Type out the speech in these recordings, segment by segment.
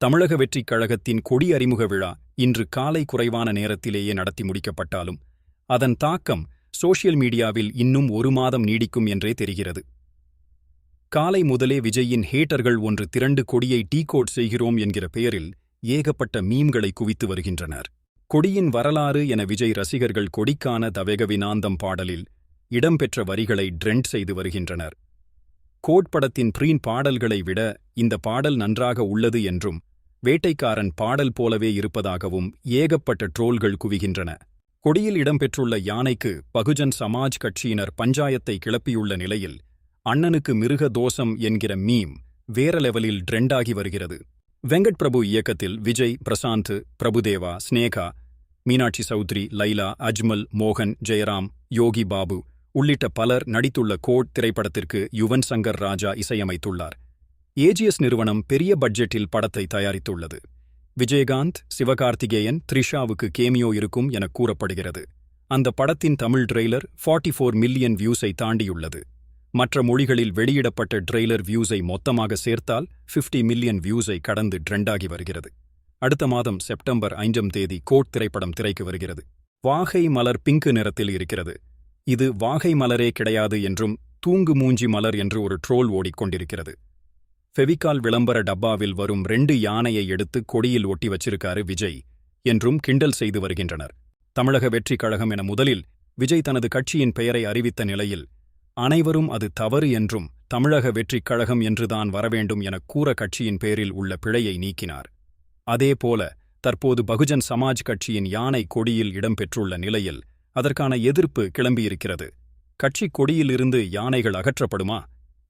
தமிழக வெற்றிக் கழகத்தின் கொடி அறிமுக விழா இன்று காலை குறைவான நேரத்திலேயே நடத்தி முடிக்கப்பட்டாலும் அதன் தாக்கம் சோஷியல் மீடியாவில் இன்னும் ஒரு மாதம் நீடிக்கும் என்றே தெரிகிறது. காலை முதலே விஜயின் ஹேட்டர்கள் ஒன்று திரண்டு கொடியை டீகோட் செய்கிறோம் என்கிற பெயரில் ஏகப்பட்ட மீம்களை குவித்து வருகின்றனர். கொடியின் வரலாறு என விஜய் ரசிகர்கள் கொடிக்கான தவேகவினாந்தம் பாடலில் இடம்பெற்ற வரிகளை ட்ரெண்ட் செய்து வருகின்றனர். கோட் படத்தின் ப்ரீன் பாடல்களை விட இந்த பாடல் நன்றாக உள்ளது என்றும் வேட்டைக்காரன் பாடல் போலவே இருப்பதாகவும் ஏகப்பட்ட ட்ரோல்கள் குவிகின்றன. கொடியில் இடம்பெற்றுள்ள யானைக்கு பகுஜன் சமாஜ் கட்சியினர் பஞ்சாயத்தை கிளப்பியுள்ள நிலையில் அண்ணனுக்கு மிருக தோசம் என்கிற மீம் வேற லெவலில் ட்ரெண்டாகி வருகிறது. வெங்கட் பிரபு இயக்கத்தில் விஜய் பிரசாந்த் பிரபுதேவா ஸ்னேகா மீனாட்சி சௌத்ரி லைலா அஜ்மல் மோகன் ஜெயராம் யோகி பாபு உள்ளிட்ட பலர் நடித்துள்ள கோட் திரைப்படத்திற்கு யுவன் சங்கர் ராஜா இசையமைத்துள்ளார். ஏஜிஎஸ் நிறுவனம் பெரிய பட்ஜெட்டில் படத்தை தயாரித்துள்ளது. விஜயகாந்த் சிவகார்த்திகேயன் த்ரிஷாவுக்கு கேமியோ இருக்கும் என கூறப்படுகிறது. அந்த படத்தின் தமிழ் ட்ரெய்லர் 44 ஃபோர் மில்லியன் வியூஸை தாண்டியுள்ளது. மற்ற மொழிகளில் வெளியிடப்பட்ட ட்ரெய்லர் வியூஸை மொத்தமாக சேர்த்தால் 50 மில்லியன் வியூஸை கடந்து ட்ரெண்டாகி வருகிறது. அடுத்த மாதம் செப்டம்பர் ஐந்தாம் தேதி கோட் திரைப்படம் திரைக்கு வருகிறது. வாகை மலர் பிங்கு நிறத்தில் இருக்கிறது. இது வாகை மலரே கிடையாது என்றும் தூங்கு மூஞ்சி மலர் என்று ஒரு ட்ரோல் ஓடிக்கொண்டிருக்கிறது. ஃபெவிகால் விளம்பர டப்பாவில் வரும் ரெண்டு யானையை எடுத்து கொடியில் ஒட்டி வச்சிருக்காரு விஜய் என்றும் கிண்டல் செய்து வருகின்றனர். தமிழக வெற்றிக் கழகம் என முதலில் விஜய் தனது கட்சியின் பெயரை அறிவித்த நிலையில் அனைவரும் அது தவறு என்றும் தமிழக வெற்றிக் கழகம் என்றுதான் வரவேண்டும் என கூற கட்சியின் பேரில் உள்ள பிழையை நீக்கினார். அதேபோல தற்போது பகுஜன் சமாஜ் கட்சியின் யானை கொடியில் இடம்பெற்றுள்ள நிலையில் அதற்கான எதிர்ப்பு கிளம்பியிருக்கிறது. கட்சிக் கொடியிலிருந்து யானைகள் அகற்றப்படுமா?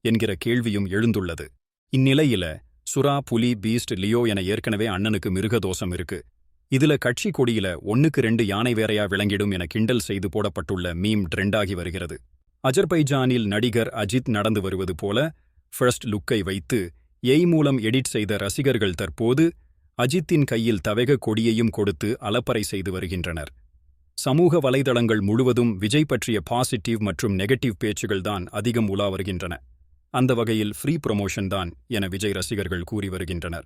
என்கிற கேள்வியும் எழுந்துள்ளது. இந்நிலையில சுறா புலி பீஸ்ட் லியோ என ஏற்கனவே அண்ணனுக்கு மிருகதோஷம் இருக்கு. இதுல கட்சி கொடியில ஒன்னுக்கு ரெண்டு யானை வேறையா விளங்கிடும் என கிண்டல் செய்து போடப்பட்டுள்ள மீம் ட்ரெண்டாகி வருகிறது. அஜர்பைஜானில் நடிகர் அஜித் நடந்து வருவது போல ஃபர்ஸ்ட் லுக்கை வைத்து எய் மூலம் எடிட் செய்த ரசிகர்கள் தற்போது அஜித்தின் கையில் தவக கொடியையும் கொடுத்து அலப்பறை செய்து வருகின்றனர். சமூக வலைதளங்கள் முழுவதும் விஜய் பற்றிய பாசிட்டிவ் மற்றும் நெகட்டிவ் பேச்சுகள்தான் அதிகம் உலா வருகின்றன. அந்த வகையில் ஃப்ரீ ப்ரொமோஷன் தான் என விஜய் ரசிகர்கள் கூறி வருகின்றனர்.